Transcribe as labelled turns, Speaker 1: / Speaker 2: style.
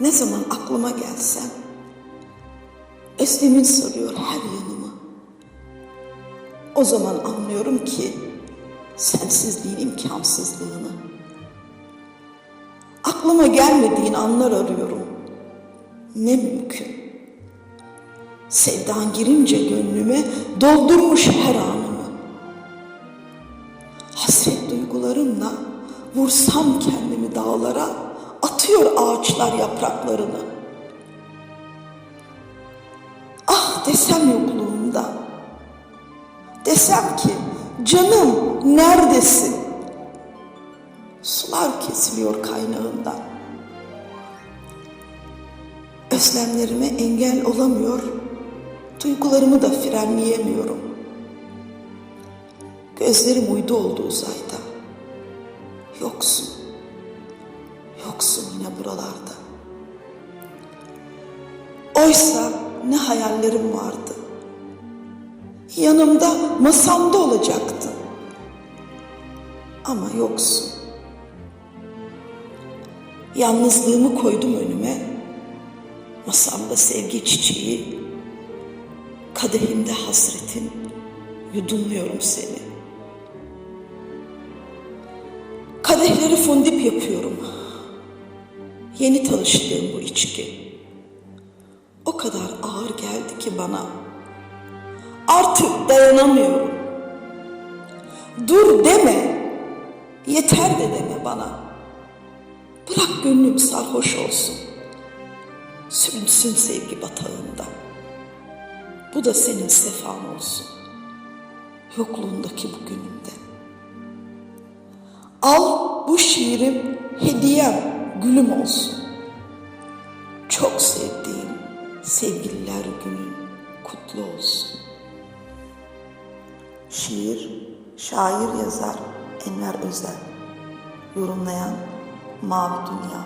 Speaker 1: Ne zaman aklıma gelsem Özlemin sarıyor her yanımı. O zaman anlıyorum ki sensizliğin imkansızlığını. Aklıma gelmediğin anlar arıyorum. Ne mümkün. Sevdan girince gönlüme doldurmuş her anımı. Hasret duygularımla vursam kendimi dağlara atıyor ağaçlar yapraklarını. Ah desem yokluğunda. Desem ki canım neredesin? Sular kesiliyor kaynağından. Özlemlerime engel olamıyor, duygularımı da frenleyemiyorum. Gözlerim uydu oldu uzayda. Yoksun, yoksun yine buralarda. Oysa ne hayallerim vardı. Yanımda, masamda olacaktı. Ama yoksun. Yalnızlığımı koydum önüme. Masamda sevgi çiçeği, kadehimde hasretin, yudumluyorum seni. Kadehleri fondip yapıyorum. Yeni tanıştığım bu içki. O kadar ağır geldi ki bana. Artık dayanamıyorum. Dur deme. Yeter de deme bana. Bırak gönlüm sarhoş olsun. Sürünsün sevgi batağında. Bu da senin sefan olsun. Yokluğundaki bu günümde. Al bu şiirim hediyem gülüm olsun. Çok sevdiğim sevgililer günün kutlu olsun. Şiir, şair yazar Enver Özel. Yorumlayan Mavi Dünya.